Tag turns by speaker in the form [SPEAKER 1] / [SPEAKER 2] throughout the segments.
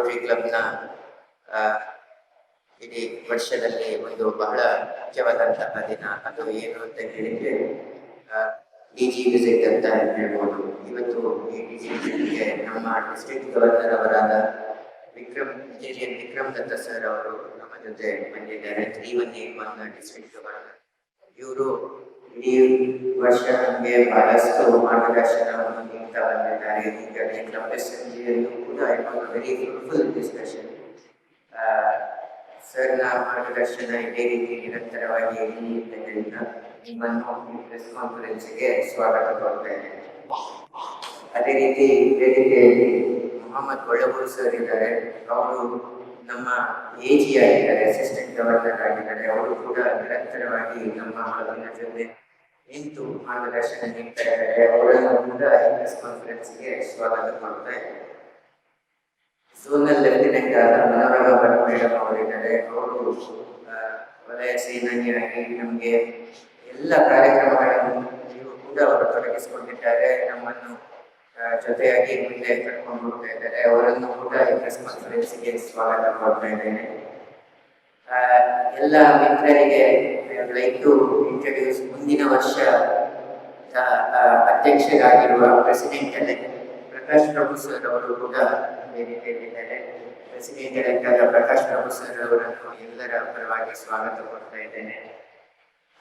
[SPEAKER 1] Rotary ಕ್ಲಬ್ನ ಇಡೀ ವರ್ಷದಲ್ಲಿ ಒಂದು ಬಹಳ ಮುಖ್ಯವಾದಂತಹ ದಿನ ಅದು ಏನು ಅಂತ ಹೇಳಿದ್ರೆ ಡಿ ಜಿ ವಿಸಿಟ್ ಅಂತ ಹೇಳ್ಬೋದು. ಇವತ್ತು ಈ ಡಿ ಜಿ ವಿಸಿಟ್ಗೆ ನಮ್ಮ ಡಿಸ್ಟ್ರಿಕ್ಟ್ ಗವರ್ನರ್ ಅವರಾದ ವಿಕ್ರಮ್ ಇಂಜಿನಿಯರ್ ವಿಕ್ರಮ್ ದತ್ತ ಸರ್ ಅವರು ನಮ್ಮ ಜೊತೆ ಬಂದಿದ್ದಾರೆ. ಏಟ್ ಒನ್ ಡಿಸ್ಟ್ರಿಕ್ಟ್ ಗವರ್ನರ್ ಇವರು ಇಡೀ ವರ್ಷ ನಮಗೆ ಬಹಳಷ್ಟು ಮಾರ್ಗದರ್ಶನವನ್ನು ನೀಡ್ತಾ ಬಂದಿದ್ದಾರೆ ಈಗಾಗಲೇ ಅಸೆಂಬ್ಲಿಯಲ್ಲೂ ಕೂಡ ವೆರಿ ಫ್ರೂಟ್ಫುಲ್ ಡಿಸ್ಕಷನ್ ಸರ್ನ ಮಾರ್ಗದರ್ಶನ ಇದೇ ರೀತಿ ನಿರಂತರವಾಗಿ ನೀಡಿದ್ದರಿಂದ ನಿಮ್ಮನ್ನು ಪ್ರೆಸ್ ಕಾನ್ಫರೆನ್ಸ್ಗೆ ಸ್ವಾಗತ ಕೊಡ್ತೇನೆ ಅದೇ ರೀತಿ ವೇದಿಕೆಯಲ್ಲಿ ಮೊಹಮ್ಮದ್ ಒಳಗೂರು ಸರ್ ಇದ್ದಾರೆ. ಅವರು ನಮ್ಮ ಎ ಜಿ ಆಗಿದ್ದಾರೆ ಅಸಿಸ್ಟೆಂಟ್ ಗವರ್ನರ್ ಆಗಿದ್ದಾರೆ. ಅವರು ಕೂಡ ನಿರಂತರವಾಗಿ ನಮ್ಮ ಜೊತೆ ನಿಂತು ಮಾರ್ಗದರ್ಶನ ನೀಡ್ತಾ ಸ್ವಾಗತ ಮಾಡ್ತಾ ಇದ್ದಾರೆ. ಝೋನಲ್ ಲೆಫ್ಟಿನೆಂಟ್ ಅವರಿದ್ದಾರೆ. ಅವರು ವಲಯ ಸೇನಾನಿಯಾಗಿ ನಮಗೆ ಎಲ್ಲ ಕಾರ್ಯಕ್ರಮಗಳನ್ನು ಕೂಡ ಅವರು ತೊಡಗಿಸಿಕೊಂಡಿದ್ದಾರೆ. ನಮ್ಮನ್ನು ಜೊತೆಯಾಗಿ ಮುಂದೆ ಕರ್ಕೊಂಡು ಹೋಗ್ತಾ ಇದ್ದಾರೆ. ಅವರನ್ನು ಕೂಡ ಈ ಪ್ರೆಸ್ ಕಾನ್ಫರೆನ್ಸ್ಗೆ ಸ್ವಾಗತ ಮಾಡ್ತಾ ಇದ್ದೇನೆ. ಎಲ್ಲ ಮಿತ್ರರಿಗೆ ಲೈಕ್ ಟು ಇಂಟ್ರಡ್ಯೂಸ್ ಮುಂದಿನ ವರ್ಷ ಅಧ್ಯಕ್ಷರಾಗಿರುವ president elect Prakash Prabhu sir ಅವರು ಕೂಡ ಹೇಳಿದ್ದಾರೆ president elect Prakash Prabhu sir ಅವರನ್ನು ಎಲ್ಲರ ಪರವಾಗಿ ಸ್ವಾಗತ ಕೊಡ್ತಾ ಇದ್ದೇನೆ.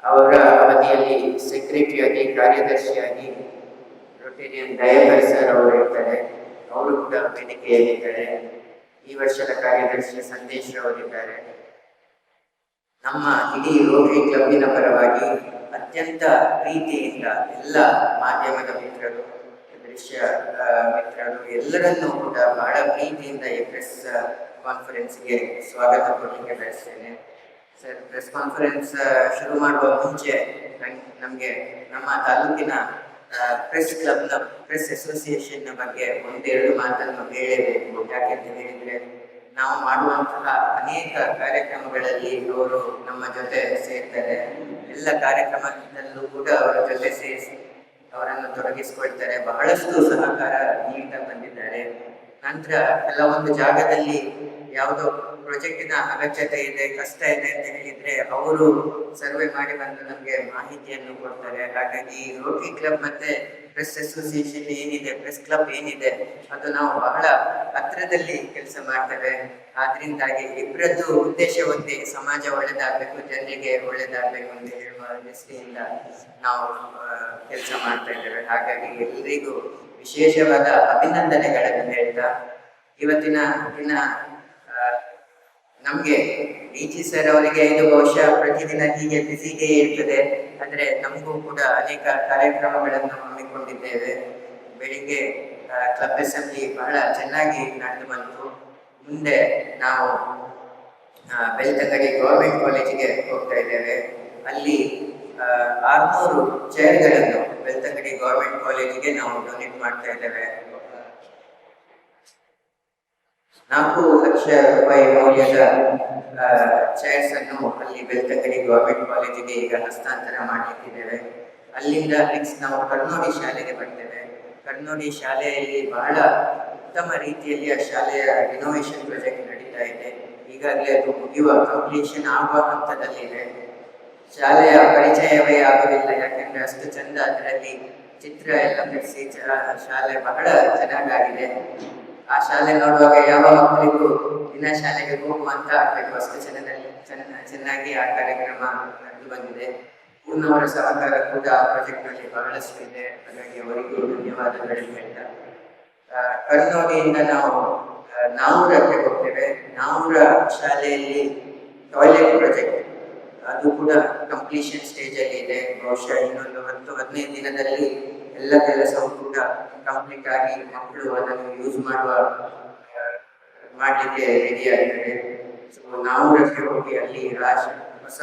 [SPEAKER 1] ಅವರ ಅವಧಿಯಲ್ಲಿ ಸೆಕ್ರೆಟರಿಯಾಗಿ ಕಾರ್ಯದರ್ಶಿಯಾಗಿ ರೊಟೇರಿಯನ್ ದಯಾಕರ್ ಸರ್ ಅವರು ಇರ್ತಾರೆ. ಅವರು ಕೂಡ ವೇದಿಕೆಯಲ್ಲಿದ್ದಾರೆ. ಈ ವರ್ಷದ ಕಾರ್ಯದರ್ಶಿ ಸಂದೇಶ್ ಅವರಿದ್ದಾರೆ ನಮ್ಮ ಇಡೀ ರೋಟರಿ ಕ್ಲಬ್ಬಿನ ಪರವಾಗಿ ಅತ್ಯಂತ ಪ್ರೀತಿಯಿಂದ ಎಲ್ಲ ಮಾಧ್ಯಮದ ಮಿತ್ರರು, ದೃಶ್ಯ ಮಿತ್ರರು ಎಲ್ಲರನ್ನೂ ಕೂಡ ಬಹಳ ಪ್ರೀತಿಯಿಂದ ಈ ಪ್ರೆಸ್ ಕಾನ್ಫರೆನ್ಸ್ಗೆ ಸ್ವಾಗತ ಕೊಡಲಿಕ್ಕೆ ಬಯಸ್ತೇನೆ. ಸರ್ ಪ್ರೆಸ್ ಕಾನ್ಫರೆನ್ಸ್ ಶುರು ಮಾಡುವ ಮುಂಚೆ ನಮಗೆ ನಮ್ಮ ತಾಲೂಕಿನ ಪ್ರೆಸ್ ಕ್ಲಬ್ನ ಪ್ರೆಸ್ ಅಸೋಸಿಯೇಷನ್ ಬಗ್ಗೆ ಒಂದೆರಡು ಮಾತನ್ನು ಹೇಳಬೇಕು. ಯಾಕೆಂತ ಹೇಳಿದ್ರೆ ನಾವು ಮಾಡುವಂತಹ ಅನೇಕ ಕಾರ್ಯಕ್ರಮಗಳಲ್ಲಿ ಅವರು ನಮ್ಮ ಜೊತೆ ಸೇರ್ತಾರೆ. ಎಲ್ಲ ಕಾರ್ಯಕ್ರಮದಲ್ಲೂ ಕೂಡ ಅವರ ಜೊತೆ ಸೇರಿಸಿ ಅವರನ್ನು ತೊಡಗಿಸಿಕೊಳ್ತಾರೆ. ಬಹಳಷ್ಟು ಸಹಕಾರ ನೀಡ್ತಾ ಬಂದಿದ್ದಾರೆ. ನಂತರ ಒಂದು ಜಾಗದಲ್ಲಿ ಯಾವುದೋ ಪ್ರೊಜೆಕ್ಟಿನ ಅಗತ್ಯತೆ ಇದೆ, ಕಷ್ಟ ಇದೆ ಅಂತ ಹೇಳಿದ್ರೆ ಅವರು ಸರ್ವೆ ಮಾಡಿ ಬಂದು ನಮಗೆ ಮಾಹಿತಿಯನ್ನು ಕೊಡ್ತಾರೆ. ಹಾಗಾಗಿ ರೋಟರಿ ಕ್ಲಬ್ ಮತ್ತೆ ಪ್ರೆಸ್ ಅಸೋಸಿಯೇಷನ್ ಏನಿದೆ ಪ್ರೆಸ್ ಕ್ಲಬ್ ಏನಿದೆ, ಅದು ನಾವು ಬಹಳ ಹತ್ರದಲ್ಲಿ ಕೆಲಸ ಮಾಡ್ತೇವೆ. ಆದ್ರಿಂದಾಗಿ ಇಬ್ಬರದ್ದು ಉದ್ದೇಶ ಒಂದೇ, ಸಮಾಜ ಒಳ್ಳೆದಾಗಬೇಕು, ಜನರಿಗೆ ಒಳ್ಳೆದಾಗಬೇಕು ಅಂತ ಹೇಳುವ ದೃಷ್ಟಿಯಿಂದ ನಾವು ಕೆಲಸ ಮಾಡ್ತಾ ಇದ್ದೇವೆ. ಹಾಗಾಗಿ ಎಲ್ಲರಿಗೂ ವಿಶೇಷವಾದ ಅಭಿನಂದನೆಗಳನ್ನು ಹೇಳ್ತಾ, ಇವತ್ತಿನ ದಿನ ನಮ್ಗೆ ಡಿ ಜಿ ಸರ್ ಅವರಿಗೆ ಇದು ಬಹುಶಃ ಪ್ರತಿದಿನ ಹೀಗೆ ಬಿಸಿಗೆ ಇರ್ತದೆ. ಅಂದ್ರೆ ನಮಗೂ ಕೂಡ ಅನೇಕ ಕಾರ್ಯಕ್ರಮಗಳನ್ನು ಹಮ್ಮಿಕೊಂಡಿದ್ದೇವೆ. ಬೆಳಿಗ್ಗೆ ಕ್ಲಬ್ ಅಸೆಂಬ್ಲಿ ಬಹಳ ಚೆನ್ನಾಗಿ ನಡೆದು ಬಂತು. ಮುಂದೆ ನಾವು ಬೆಳ್ತಂಗಡಿ ಗೌರ್ಮೆಂಟ್ ಕಾಲೇಜಿಗೆ ಹೋಗ್ತಾ ಇದ್ದೇವೆ. ಅಲ್ಲಿ ಆರ್ನೂರು ಚೇರ್ಗಳನ್ನು ಬೆಳ್ತಂಗಡಿ ಗೌರ್ಮೆಂಟ್ ಕಾಲೇಜಿಗೆ ನಾವು ಡೊನೇಟ್ ಮಾಡ್ತಾ ಇದ್ದೇವೆ. ನಾಲ್ಕು ಲಕ್ಷ ರೂಪಾಯಿ ಮೌಲ್ಯದ ಚೇರ್ಸ್ ಅನ್ನು ಅಲ್ಲಿ ಬೆಳ್ತಂಗಡಿ ಗೌರ್ಮೆಂಟ್ ಕಾಲೇಜಿಗೆ ಈಗ ಹಸ್ತಾಂತರ ಮಾಡಲಿಕ್ಕಿದ್ದೇವೆ. ಅಲ್ಲಿಂದ ನೆಕ್ಸ್ಟ್ ನಾವು ಕರ್ನೋಡಿ ಶಾಲೆಗೆ ಬರ್ತೇವೆ. ಕರ್ನೋಡಿ ಶಾಲೆಯಲ್ಲಿ ಬಹಳ ಉತ್ತಮ ರೀತಿಯಲ್ಲಿ ಆ ಶಾಲೆಯ ರಿನೋವೇಷನ್ ಪ್ರಾಜೆಕ್ಟ್ ನಡೀತಾ ಇದೆ. ಈಗಾಗಲೇ ಅದು ಮುಗಿಯುವ ಕಂಪ್ಲೀಷನ್ ಆಗುವ ಹಂತದಲ್ಲಿದೆ. ಶಾಲೆಯ ಪರಿಚಯವೇ ಆಗುವುದಿಲ್ಲ. ಯಾಕಂದ್ರೆ ಅಷ್ಟು ಚಂದ ಅದರಲ್ಲಿ ಚಿತ್ರ ಎಲ್ಲ ಬಿಡಿಸಿ ಶಾಲೆ ಬಹಳ ಚೆನ್ನಾಗಾಗಿದೆ. ಆ ಶಾಲೆ ನೋಡುವಾಗ ಯಾವ ಮಕ್ಕಳಿಗೂ ದಿನ ಶಾಲೆಗೆ ಹೋಗುವಂತ ಆಗ್ಬೇಕು. ಅಷ್ಟು ಚೆನ್ನಾಗಿ ಚೆನ್ನ ಚೆನ್ನಾಗಿ ಆ ಕಾರ್ಯಕ್ರಮ ನಡೆದು ಬಂದಿದೆ. ಪೂರ್ಣವರ ಸಹಕಾರ ಕೂಡ ಆ ಪ್ರಾಜೆಕ್ಟ್ನಲ್ಲಿ ಬಹಳಷ್ಟು ಇದೆ. ಹಾಗಾಗಿ ಅವರಿಗೂ ಧನ್ಯವಾದಗಳನ್ನು ಹೇಳ್ತಾ. ಕರ್ನೋಡಿಯಿಂದ ನಾವು ನಾವೂರಕ್ಕೆ ಹೋಗ್ತೇವೆ. ನಾವೂರ ಶಾಲೆಯಲ್ಲಿ ಟಾಯ್ಲೆಟ್ ಪ್ರಾಜೆಕ್ಟ್ ಅದು ಕೂಡ ಕಂಪ್ಲೀಷನ್ ಸ್ಟೇಜ್ ಅಲ್ಲಿ ಇದೆ. ಬಹುಶಃ ಇನ್ನೊಂದು ಹತ್ತು, ಹದಿನೈದು ದಿನದಲ್ಲಿ ಎಲ್ಲ ಕೆಲಸವೂ ಕೂಡ ಕಂಪ್ಲೀಟ್ ಆಗಿ ಮಕ್ಕಳು ಅದನ್ನು ಯೂಸ್ ಮಾಡುವ, ಮಾಡಲಿಕ್ಕೆ ರೆಡಿ ಆಗಿದ್ದಾರೆ. ಸೊ ನಾವು ರಸ್ತೆ ಹೋಗಿ ಅಲ್ಲಿ ರಾಜ್ ಹೊಸ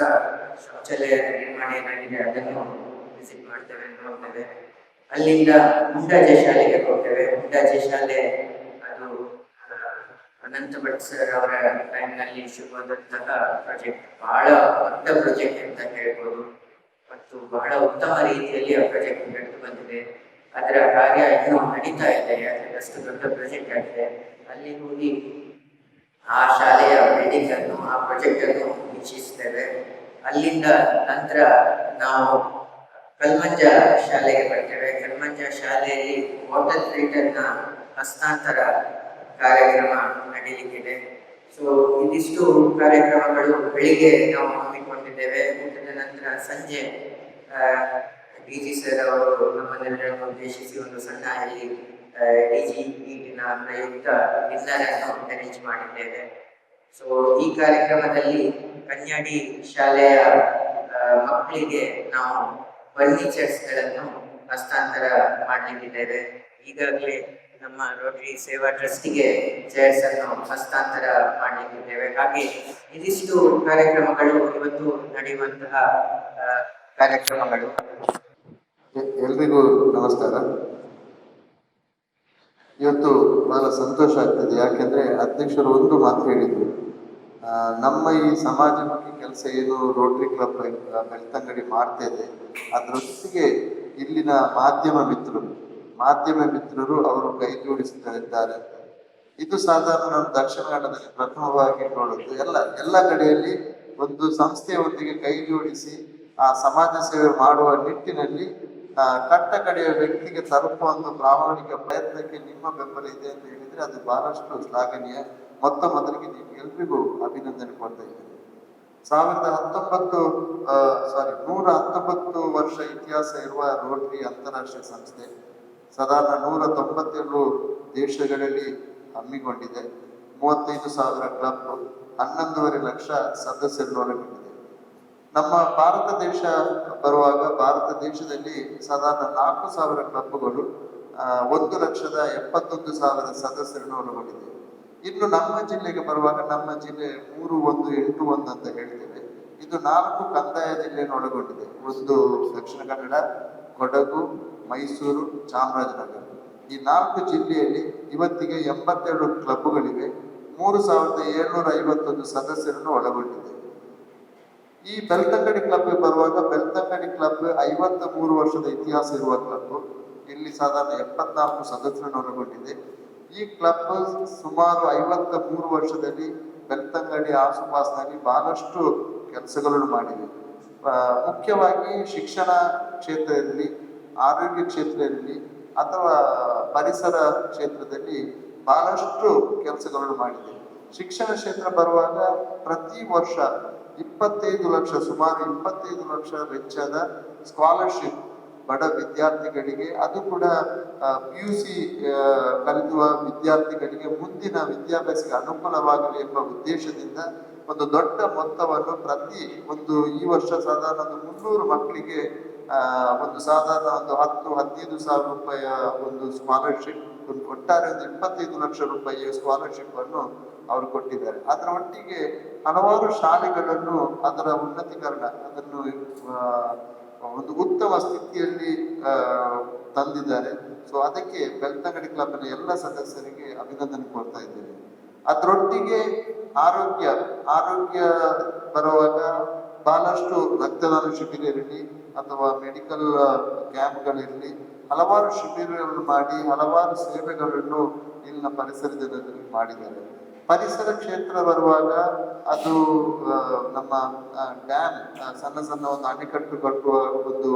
[SPEAKER 1] ಶೌಚಾಲಯ ನಿರ್ಮಾಣ ಏನಾಗಿದೆ ಅದನ್ನು ವಿಸಿಟ್ ಮಾಡ್ತೇವೆ ನೋಡ್ತೇವೆ ಅಲ್ಲಿಂದ ಮುಂಡಾಜೆ ಶಾಲೆಗೆ ಹೋಗ್ತೇವೆ. ಮುಂಡಾಜೆ ಶಾಲೆ ಅನಂತ ಭಟ್ ಸರ್ ಅವರ ಟೈಮ್ನಲ್ಲಿ ಶುರುವಾದಂತಹ ಪ್ರಾಜೆಕ್ಟ್ ಬಹಳ ದೊಡ್ಡ ಪ್ರಾಜೆಕ್ಟ್ ಅಂತ ಹೇಳ್ಬೋದು. ಮತ್ತು ಬಹಳ ಉತ್ತಮ ರೀತಿಯಲ್ಲಿ ಆ ಪ್ರಾಜೆಕ್ಟ್ ನಡೆದು ಬಂದಿದೆ. ಅದರ ಕಾರ್ಯ ಇನ್ನೂ ನಡೀತಾ ಇದೆ ಅಷ್ಟು ದೊಡ್ಡ ಪ್ರಾಜೆಕ್ಟ್ ಆಗಿದೆ. ಅಲ್ಲಿ ಹೋಗಿ ಆ ಶಾಲೆಯ ಬಿಲ್ಡಿಂಗ್ ಅನ್ನು, ಆ ಪ್ರಾಜೆಕ್ಟ್ ಅನ್ನು ವೀಕ್ಷಿಸ್ತೇವೆ ಅಲ್ಲಿಂದ ನಂತರ ನಾವು ಕಲ್ಮಂಜ ಶಾಲೆಗೆ ಬರ್ತೇವೆ. ಕಲ್ಮಂಜ ಶಾಲೆಯಲ್ಲಿ ವಾಟರ್ ಫಿಲ್ಟರ್ನ ಹಸ್ತಾಂತರ ಕಾರ್ಯಕ್ರಮ ನಡೀಲಿಕ್ಕಿದೆ. ಸೊ ಇದಿಷ್ಟು ಕಾರ್ಯಕ್ರಮಗಳು ಬೆಳಿಗ್ಗೆ ನಾವು ಹಮ್ಮಿಕೊಂಡಿದ್ದೇವೆ. ಊಟದ ನಂತರ ಸಂಜೆ ಡಿ ಜಿ ಸರ್ ಅವರು ನಮ್ಮನ್ನೆಲ್ಲರನ್ನು ಉದ್ದೇಶಿಸಿ ಒಂದು ಸಣ್ಣ ಇಲ್ಲಿ ಡಿ ಜಿ ನೀಟಿನ ಪ್ರಯುಕ್ತ ಡಿನ್ನರನ್ನು ಅರೇಂಜ್ ಮಾಡಿದ್ದೇವೆ. ಸೊ ಈ ಕಾರ್ಯಕ್ರಮದಲ್ಲಿ ಕನ್ಯಾಡಿ ಶಾಲೆಯ ಮಕ್ಕಳಿಗೆ ನಾವು ಫರ್ನಿಚರ್ಸ್ಗಳನ್ನು ಹಸ್ತಾಂತರ ಮಾಡಲಿಕ್ಕಿದ್ದೇವೆ. ಈಗಾಗಲೇ ನಮ್ಮ ರೋಟರಿ ಸೇವಾ ಟ್ರಸ್ಟಿಗೆ ಚೇರ್ಸ್ ಅನ್ನು ಹಸ್ತಾಂತರ ಮಾಡಲಿಕ್ಕಿದ್ದೇವೆ ಹಾಗೆ ಇದಿಷ್ಟು ಕಾರ್ಯಕ್ರಮಗಳು, ಇವತ್ತು ನಡೆಯುವಂತಹ ಕಾರ್ಯಕ್ರಮಗಳು.
[SPEAKER 2] ಎಲ್ರಿಗೂ ನಮಸ್ಕಾರ. ಇವತ್ತು ಬಹಳ ಸಂತೋಷ ಆಗ್ತದೆ. ಯಾಕೆಂದ್ರೆ ಅಧ್ಯಕ್ಷರು ಒಂದು ಮಾತು ಹೇಳಿದ್ರು. ನಮ್ಮ ಈ ಸಮಾಜಮುಖಿ ಕೆಲಸ ಏನು, ರೋಟರಿ ಕ್ಲಬ್ ಬೆಳ್ತಂಗಡಿ ಮಾಡ್ತಾ ಇದೆ. ಅದರೊಟ್ಟಿಗೆ ಇಲ್ಲಿನ ಮಾಧ್ಯಮ ಮಿತ್ರರು ಮಾಧ್ಯಮ ಮಿತ್ರರು ಅವರು ಕೈ ಜೋಡಿಸುತ್ತಿದ್ದಾರೆ ಇದು ಸಾಧಾರಣ ನಾನು ದಕ್ಷಿಣ ಕನ್ನಡದಲ್ಲಿ ಪ್ರಥಮವಾಗಿ ನೋಡುದು. ಎಲ್ಲ ಎಲ್ಲ ಕಡೆಯಲ್ಲಿ ಒಂದು ಸಂಸ್ಥೆಯೊಂದಿಗೆ ಕೈ ಜೋಡಿಸಿ, ಆ, ಸಮಾಜ ಸೇವೆ ಮಾಡುವ ನಿಟ್ಟಿನಲ್ಲಿ ಕಟ್ಟ ಕಡೆಯ ವ್ಯಕ್ತಿಗೆ ತಲುಪುವ ಒಂದು ಪ್ರಾಮಾಣಿಕ ಪ್ರಯತ್ನಕ್ಕೆ ನಿಮ್ಮ ಬೆಂಬಲ ಇದೆ ಅಂತ ಹೇಳಿದ್ರೆ ಅದು ಬಹಳಷ್ಟು ಶ್ಲಾಘನೀಯ. ಮೊತ್ತ ಮೊದಲಿಗೆ ನೀವು ಎಲ್ರಿಗೂ ಅಭಿನಂದನೆ ಕೊಡ್ತಾ ಇದ್ದೇನೆ. ಸಾವಿರದ ಹತ್ತೊಂಬತ್ತು ಸಾರಿ ನೂರ ಹತ್ತೊಂಬತ್ತು ವರ್ಷ ಇತಿಹಾಸ ಇರುವ ರೋಟರಿ ಅಂತಾರಾಷ್ಟ್ರೀಯ ಸಂಸ್ಥೆ. ಸಾಧಾರಣ ನೂರ ತೊಂಬತ್ತೇಳು ದೇಶಗಳಲ್ಲಿ ಹಮ್ಮಿಕೊಂಡಿದೆ. ಮೂವತ್ತೈದು ಸಾವಿರ ಕ್ಲಬ್, ಹನ್ನೊಂದೂವರೆ ಲಕ್ಷ ಸದಸ್ಯರನ್ನು ಒಳಗೊಂಡಿದೆ ನಮ್ಮ ಭಾರತ ದೇಶ ಬರುವಾಗ ಭಾರತ ದೇಶದಲ್ಲಿ ಸಾಧಾರಣ ನಾಲ್ಕು ಸಾವಿರ ಕ್ಲಬ್ಗಳು ಒಂದು ಲಕ್ಷದ ಎಪ್ಪತ್ತೊಂದು ಸಾವಿರ ಸದಸ್ಯರನ್ನು ಒಳಗೊಂಡಿದೆ ಇನ್ನು ನಮ್ಮ ಜಿಲ್ಲೆಗೆ ಬರುವಾಗ ನಮ್ಮ ಜಿಲ್ಲೆ ಮೂರು, ಒಂದು, ಎಂಟು, ಒಂದು ಅಂತ ಹೇಳ್ತೇವೆ. ಇದು ನಾಲ್ಕು ಕಂದಾಯ ಜಿಲ್ಲೆಯನ್ನು ಒಳಗೊಂಡಿದೆ ಒಂದು ದಕ್ಷಿಣ ಕನ್ನಡ, ಕೊಡಗು ಮೈಸೂರು ಚಾಮರಾಜನಗರ. ಈ ನಾಲ್ಕು ಜಿಲ್ಲೆಯಲ್ಲಿ ಇವತ್ತಿಗೆ ಎಂಬತ್ತೆರಡು ಕ್ಲಬ್ಗಳಿವೆ. ಮೂರು ಸಾವಿರದ ಏಳ್ನೂರ ಐವತ್ತೊಂದು ಸದಸ್ಯರನ್ನು ಒಳಗೊಂಡಿದೆ. ಈ ಬೆಳ್ತಂಗಡಿ ಕ್ಲಬ್ ಬರುವಾಗ ಬೆಳ್ತಂಗಡಿ ಕ್ಲಬ್ ಐವತ್ತ ಮೂರು ವರ್ಷದ ಇತಿಹಾಸ ಇರುವ ಕ್ಲಬ್. ಇಲ್ಲಿ ಸಾಧಾರಣ ಎಪ್ಪತ್ನಾಲ್ಕು ಸದಸ್ಯರನ್ನು ಒಳಗೊಂಡಿದೆ. ಈ ಕ್ಲಬ್ ಸುಮಾರು ಐವತ್ತ ಮೂರು ವರ್ಷದಲ್ಲಿ ಬೆಳ್ತಂಗಡಿ ಆಸುಪಾಸಿನಲ್ಲಿ ಬಹಳಷ್ಟು ಕೆಲಸಗಳನ್ನು ಮಾಡಿದೆ. ಮುಖ್ಯವಾಗಿ ಶಿಕ್ಷಣ ಕ್ಷೇತ್ರದಲ್ಲಿ ಆರೋಗ್ಯ ಕ್ಷೇತ್ರದಲ್ಲಿ ಅಥವಾ ಪರಿಸರ ಕ್ಷೇತ್ರದಲ್ಲಿ ಬಹಳಷ್ಟು ಕೆಲಸಗಳನ್ನು ಮಾಡಿದೆ. ಶಿಕ್ಷಣ ಕ್ಷೇತ್ರ ಬರುವಾಗ ಪ್ರತಿ ವರ್ಷ ಇಪ್ಪತ್ತೈದು ಲಕ್ಷ, ಸುಮಾರು ಇಪ್ಪತ್ತೈದು ಲಕ್ಷ ವೆಚ್ಚದ ಸ್ಕಾಲರ್ಶಿಪ್ ಬಡ ವಿದ್ಯಾರ್ಥಿಗಳಿಗೆ, ಅದು ಕೂಡ ಪಿ ಯು ಸಿ ಕಲಿಯುವ ವಿದ್ಯಾರ್ಥಿಗಳಿಗೆ ಮುಂದಿನ ವಿದ್ಯಾಭ್ಯಾಸಕ್ಕೆ ಅನುಕೂಲವಾಗಲಿ ಎಂಬ ಉದ್ದೇಶದಿಂದ ಒಂದು ದೊಡ್ಡ ಮೊತ್ತವನ್ನು ಪ್ರತಿ ಒಂದು ಈ ವರ್ಷ ಸಾಧಾರಣ ಒಂದು ಮುನ್ನೂರು ಮಕ್ಕಳಿಗೆ ಒಂದು ಸಾಧಾರಣ ಒಂದು ಹತ್ತು, ಹದಿನೈದು ಸಾವಿರ ರೂಪಾಯಿಯ ಒಂದು ಸ್ಕಾಲರ್ಶಿಪ್ ಒಟ್ಟಾರೆ ಒಂದು ಇಪ್ಪತ್ತೈದು ಲಕ್ಷ ರೂಪಾಯಿಯ ಸ್ಕಾಲರ್ಶಿಪ್ ಅನ್ನು ಅವರು ಕೊಟ್ಟಿದ್ದಾರೆ. ಅದರ ಒಟ್ಟಿಗೆ ಹಲವಾರು ಶಾಲೆಗಳನ್ನು ಅದರ ಉನ್ನತೀಕರಣ, ಅದನ್ನು ಒಂದು ಉತ್ತಮ ಸ್ಥಿತಿಯಲ್ಲಿ ತಂದಿದ್ದಾರೆ. ಸೊ ಅದಕ್ಕೆ ಬೆಳ್ತಂಗಡಿ ಕ್ಲಬ್ನ ಎಲ್ಲ ಸದಸ್ಯರಿಗೆ ಅಭಿನಂದನೆ ಕೊಡ್ತಾ ಇದ್ದೇವೆ ಅದರೊಟ್ಟಿಗೆ ಆರೋಗ್ಯ ಆರೋಗ್ಯ ಬರುವಾಗ ಬಹಳಷ್ಟು ರಕ್ತದಾನ ಶಿಬಿರ ಇರಲಿ ಅಥವಾ ಮೆಡಿಕಲ್ ಕ್ಯಾಂಪ್ಗಳಿರಲಿ ಹಲವಾರು ಶಿಬಿರಗಳನ್ನು ಮಾಡಿ, ಹಲವಾರು ಸೇವೆಗಳನ್ನು ಇಲ್ಲಿನ ಪರಿಸರ ಜನರಿಗೆ ಮಾಡಿದ್ದಾರೆ. ಪರಿಸರ ಕ್ಷೇತ್ರ ಬರುವಾಗ ಅದು ನಮ್ಮ ಡ್ಯಾಮ್ ಸಣ್ಣ ಸಣ್ಣ ಒಂದು ಅಣೆಕಟ್ಟು ಕಟ್ಟುವ ಒಂದು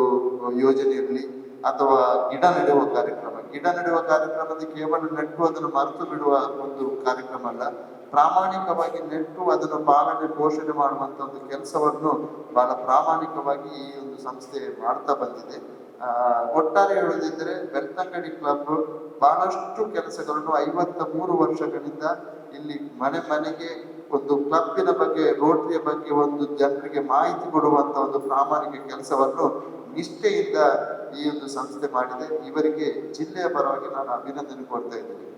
[SPEAKER 2] ಯೋಜನೆ ಇರಲಿ, ಅಥವಾ ಗಿಡ ನೆಡುವ ಕಾರ್ಯಕ್ರಮ. ಗಿಡ ನೆಡುವ ಕಾರ್ಯಕ್ರಮದ ಕೇವಲ ನೆಟ್ಟು ಅದನ್ನು ಮರೆತು ಬಿಡುವ ಒಂದು ಕಾರ್ಯಕ್ರಮ ಅಲ್ಲ. ಪ್ರಾಮಾಣಿಕವಾಗಿ ನೆಟ್ಟು ಅದನ್ನು ಪಾಲನೆ ಪೋಷಣೆ ಮಾಡುವಂತ ಒಂದು ಕೆಲಸವನ್ನು ಬಹಳ ಪ್ರಾಮಾಣಿಕವಾಗಿ ಈ ಒಂದು ಸಂಸ್ಥೆ ಮಾಡ್ತಾ ಬಂದಿದೆ. ಒಟ್ಟಾರೆ ಹೇಳುವುದಿದ್ರೆ ಬೆಳ್ತಂಗಡಿ ಕ್ಲಬ್ ಬಹಳಷ್ಟು ಕೆಲಸಗಳನ್ನು ಐವತ್ತ ಮೂರು ವರ್ಷಗಳಿಂದ ಇಲ್ಲಿ ಮನೆ ಮನೆಗೆ ಒಂದು ಕ್ಲಬ್ಬಿನ ಬಗ್ಗೆ, ರೋಟರಿಯ ಬಗ್ಗೆ ಒಂದು ಜನರಿಗೆ ಮಾಹಿತಿ ಕೊಡುವಂತ ಒಂದು ಪ್ರಾಮಾಣಿಕ ಕೆಲಸವನ್ನು ನಿಷ್ಠೆಯಿಂದ ಈ ಒಂದು ಸಂಸ್ಥೆ ಮಾಡಿದೆ. ಇವರಿಗೆ ಜಿಲ್ಲೆಯ ಪರವಾಗಿ ನಾನು ಅಭಿನಂದನೆ ಕೊಡ್ತಾ ಇದ್ದೇನೆ.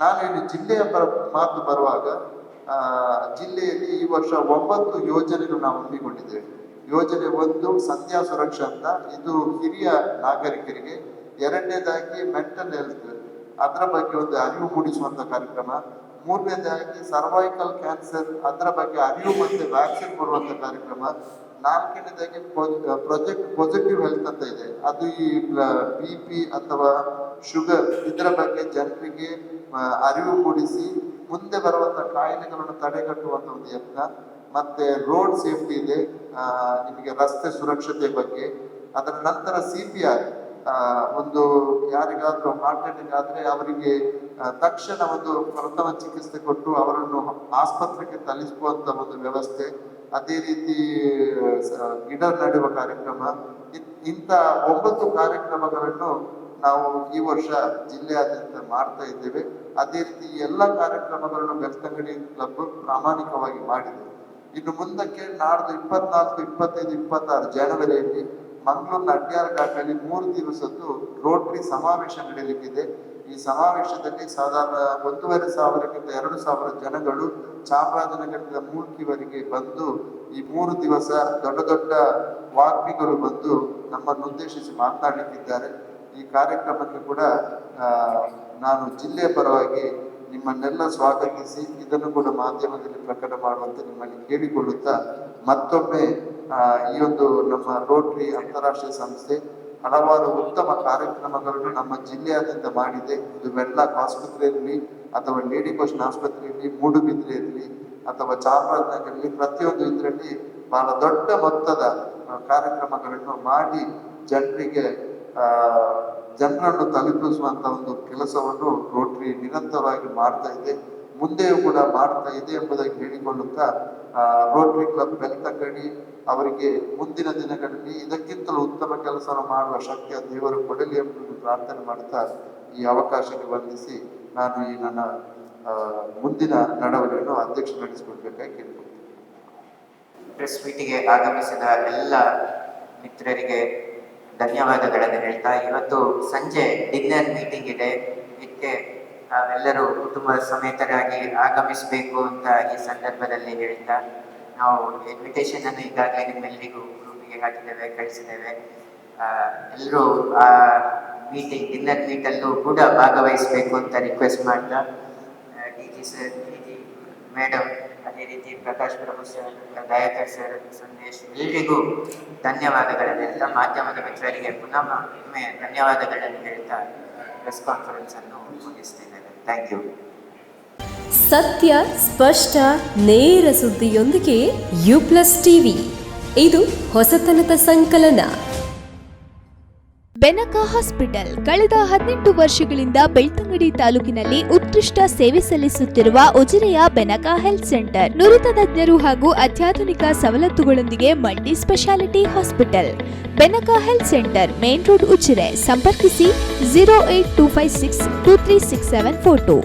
[SPEAKER 2] ನಾನು ಇಲ್ಲಿ ಜಿಲ್ಲೆಯ ಬರ ಮಾತು ಬರುವಾಗ ಜಿಲ್ಲೆಯಲ್ಲಿ ಈ ವರ್ಷ ಒಂಬತ್ತು ಯೋಜನೆಗಳು ನಾವು ಹಮ್ಮಿಕೊಂಡಿದ್ದೇವೆ. ಯೋಜನೆ ಒಂದು, ಸಂಧ್ಯಾ ಸುರಕ್ಷಾ ಅಂತ. ಇದು ಹಿರಿಯ ನಾಗರಿಕರಿಗೆ. ಎರಡನೇದಾಗಿ ಮೆಂಟಲ್ ಹೆಲ್ತ್ ಅದರ ಬಗ್ಗೆ ಒಂದು ಅರಿವು ಮೂಡಿಸುವಂತ ಕಾರ್ಯಕ್ರಮ. ಮೂರನೇದಾಗಿ ಸರ್ವೈಕಲ್ ಕ್ಯಾನ್ಸರ್ ಅದರ ಬಗ್ಗೆ ಅರಿವು ಮತ್ತೆ ವ್ಯಾಕ್ಸಿನ್ ಕೊಡುವಂತ ಕಾರ್ಯಕ್ರಮ. ನಾಲ್ಕನೇದಾಗಿ ಪ್ರೊಜೆಕ್ಟ್ ಪಾಸಿಟಿವ್ ಹೆಲ್ತ್ ಅಂತ ಇದೆ. ಅದು ಈ ಬಿ ಪಿ ಅಥವಾ ಶುಗರ್ ಇದರ ಬಗ್ಗೆ ಜನರಿಗೆ ಅರಿವು ಮೂಡಿಸಿ ಮುಂದೆ ಬರುವಂತ ಕಾಯಿಲೆಗಳನ್ನು ತಡೆಗಟ್ಟುವಂತ ಒಂದು ಯತ್ನ. ಮತ್ತೆ ರೋಡ್ ಸೇಫ್ಟಿ ಇದೆ. ನಿಮಗೆ ರಸ್ತೆ ಸುರಕ್ಷತೆ ಬಗ್ಗೆ. ಅದರ ನಂತರ ಸಿ ಪಿ ಆರ್ ಒಂದು ಯಾರಿಗಾದ್ರೂ ಹಾರ್ಟ್ ಅಟ್ಯಾಕ್ ಆದ್ರೆ ಅವರಿಗೆ ತಕ್ಷಣ ಒಂದು ಪ್ರಥಮ ಚಿಕಿತ್ಸೆ ಕೊಟ್ಟು ಅವರನ್ನು ಆಸ್ಪತ್ರೆಗೆ ತಲುಪಿಸುವಂತ ಒಂದು ವ್ಯವಸ್ಥೆ. ಅದೇ ರೀತಿ ಗಿಡ ನೆಡುವ ಕಾರ್ಯಕ್ರಮ. ಇಂಥ ಒಂಬತ್ತು ಕಾರ್ಯಕ್ರಮಗಳನ್ನು ನಾವು ಈ ವರ್ಷ ಜಿಲ್ಲೆಯಾದ್ಯಂತ ಮಾಡ್ತಾ ಇದ್ದೇವೆ. ಅದೇ ರೀತಿ ಎಲ್ಲ ಕಾರ್ಯಕ್ರಮಗಳನ್ನು ಬೆಳ್ತಂಗಡಿ ಕ್ಲಬ್ ಪ್ರಾಮಾಣಿಕವಾಗಿ ಮಾಡಿದೆ. ಇನ್ನು ಮುಂದಕ್ಕೆ ನಾಡ್ದು ಇಪ್ಪತ್ನಾಲ್ಕು, ಇಪ್ಪತ್ತೈದು, ಇಪ್ಪತ್ತಾರು ಜನವರಿಯಲ್ಲಿ ಮಂಗಳೂರಿನ ಅಡ್ಯಾರ ಘಾಟಲ್ಲಿ ಮೂರು ದಿವಸದ್ದು ರೋಟರಿ ಸಮಾವೇಶ ನಡೆಯಲಿಕ್ಕಿದೆ ಈ ಸಮಾವೇಶದಲ್ಲಿ ಸಾಧಾರಣ ಒಂದೂವರೆ ಸಾವಿರಕ್ಕಿಂತ ಎರಡು ಸಾವಿರ ಜನಗಳು ಚಾಮರಾಜನಗರದ ಮೂರ್ತಿವರೆಗೆ ಬಂದು ಈ ಮೂರು ದಿವಸ ದೊಡ್ಡ ದೊಡ್ಡ ವಾಗ್ಮಿಗಳು ಬಂದು ನಮ್ಮನ್ನು ಉದ್ದೇಶಿಸಿ ಮಾತನಾಡುತ್ತಿದ್ದಾರೆ ಈ ಕಾರ್ಯಕ್ರಮಕ್ಕೆ ಕೂಡ ನಾನು ಜಿಲ್ಲೆಯ ಪರವಾಗಿ ನಿಮ್ಮನ್ನೆಲ್ಲ ಸ್ವಾಗತಿಸಿ, ಇದನ್ನು ಕೂಡ ಮಾಧ್ಯಮದಲ್ಲಿ ಪ್ರಕಟ ಮಾಡುವಂತೆ ನಿಮ್ಮಲ್ಲಿ ಕೇಳಿಕೊಳ್ಳುತ್ತಾ ಮತ್ತೊಮ್ಮೆ ಈ ಒಂದು ನಮ್ಮ ರೋಟರಿ ಅಂತಾರಾಷ್ಟ್ರೀಯ ಸಂಸ್ಥೆ ಹಲವಾರು ಉತ್ತಮ ಕಾರ್ಯಕ್ರಮಗಳನ್ನು ನಮ್ಮ ಜಿಲ್ಲೆಯಾದ್ಯಂತ ಮಾಡಿದೆ. ಇದು ಮೆಡ್ಲಾಕ್ ಆಸ್ಪತ್ರೆಯಲ್ಲಿ ಅಥವಾ ಲೇಡಿ ಆಸ್ಪತ್ರೆಯಲ್ಲಿ, ಮೂಡುಬಿದ್ರೆಯಲ್ಲಿ ಅಥವಾ ಚಾಮರಾಜನಗರಲ್ಲಿ ಪ್ರತಿಯೊಂದು ಇದರಲ್ಲಿ ಬಹಳ ದೊಡ್ಡ ಮೊತ್ತದ ಕಾರ್ಯಕ್ರಮಗಳನ್ನು ಮಾಡಿ ಜನರಿಗೆ ಜನರನ್ನು ತಲುಪಿಸುವಂತ ಒಂದು ಕೆಲಸವನ್ನು ರೋಟರಿ ನಿರಂತರವಾಗಿ ಮಾಡ್ತಾ ಇದೆ. ಮುಂದೆಯೂ ಕೂಡ ಮಾಡ್ತಾ ಇದೆ ಎಂಬುದಾಗಿ ಹೇಳಿಕೊಳ್ಳುತ್ತಾ ರೋಟರಿ ಕ್ಲಬ್ ಬೆಳ್ತಂಗಡಿ ಅವರಿಗೆ ಮುಂದಿನ ದಿನಗಳಲ್ಲಿ ಇದಕ್ಕಿಂತಲೂ ಉತ್ತಮ ಕೆಲಸವನ್ನು ಮಾಡುವ ಶಕ್ತಿಯ ದೇವರು ಕೊಡಲಿ ಎಂಬುದನ್ನು ಪ್ರಾರ್ಥನೆ ಮಾಡುತ್ತಾ ಈ ಅವಕಾಶಕ್ಕೆ ವಂದಿಸಿ ನಾನು ಈ ನನ್ನ ಮುಂದಿನ ನಡವಳಿಕೆಯನ್ನು ಅಧ್ಯಕ್ಷ ನಡೆಸಿಕೊಡ್ಬೇಕಾಗಿ ಕೇಳಿಕೊಳ್ತೀನಿ.
[SPEAKER 1] ಪ್ರೆಸ್ ಮೀಟಿಗೆ ಆಗಮಿಸಿದ ಎಲ್ಲ ಮಿತ್ರರಿಗೆ ಧನ್ಯವಾದಗಳನ್ನು ಹೇಳ್ತಾ ಇವತ್ತು ಸಂಜೆ ಡಿನ್ನರ್ ಮೀಟಿಂಗ್ ಇದೆ. ಇದಕ್ಕೆ ನಾವೆಲ್ಲರೂ ಕುಟುಂಬ ಸಮೇತರಾಗಿ ಆಗಮಿಸಬೇಕು ಅಂತ ಈ ಸಂದರ್ಭದಲ್ಲಿ ಹೇಳ್ತಾ ನಾವು ಇನ್ವಿಟೇಷನ್ ಅನ್ನು ಈಗಾಗಲೇ ನಿಮ್ಮೆಲ್ಲರಿಗೂ ಗ್ರೂಪಿಗೆ ಹಾಕಿದ್ದೇವೆ, ಕಳಿಸಿದ್ದೇವೆ. ಎಲ್ಲರೂ ಆ ಮೀಟಿಂಗ್ ಡಿನ್ನರ್ ಮೀಟಲ್ಲೂ ಕೂಡ ಭಾಗವಹಿಸಬೇಕು ಅಂತ ರಿಕ್ವೆಸ್ಟ್ ಮಾಡ್ತಾ D G sir, D G madam ಅದೇ ರೀತಿ ಪ್ರಕಾಶ್ ಪ್ರಭು ಸರ್ ದಯಾಕರ್ ಸರ್, ಸಂದೇಶ್ ಎಲ್ಲರಿಗೂ ಧನ್ಯವಾದಗಳನ್ನು ಹೇಳ್ತಾ, ಮಾಧ್ಯಮದ ಮಿತ್ರರಿಗೆ ಪುನಃ ಒಮ್ಮೆ ಧನ್ಯವಾದಗಳನ್ನು ಹೇಳ್ತಾ ಪ್ರೆಸ್ ಕಾನ್ಫರೆನ್ಸ್ ಅನ್ನು ಮುಗಿಸ್ತೇನೆ ಥ್ಯಾಂಕ್ ಯು
[SPEAKER 3] ಸತ್ಯ, ಸ್ಪಷ್ಟ, ನೇರ ಸುದ್ದಿಯೊಂದಿಗೆ ಯು ಪ್ಲಸ್ ಟಿವಿ. ಇದು ಹೊಸತನದ ಸಂಕಲನ.
[SPEAKER 4] ಬೆನಕ ಹಾಸ್ಪಿಟಲ್ ಕಳೆದ ಹದಿನೆಂಟು ವರ್ಷಗಳಿಂದ ಬೆಳ್ತಂಗಡಿ ತಾಲೂಕಿನಲ್ಲಿ ಉತ್ಕೃಷ್ಟ ಸೇವೆ ಸಲ್ಲಿಸುತ್ತಿರುವ ಉಜಿರೆಯ ಬೆನಕ ಹೆಲ್ತ್ ಸೆಂಟರ್. ನುರಿತ ತಜ್ಞರು ಹಾಗೂ ಅತ್ಯಾಧುನಿಕ ಸವಲತ್ತುಗಳೊಂದಿಗೆ multi speciality hospital. Benaka health centre, main road Ujire. ಸಂಪರ್ಕಿಸಿ, zero eight two five six two three six seven four two.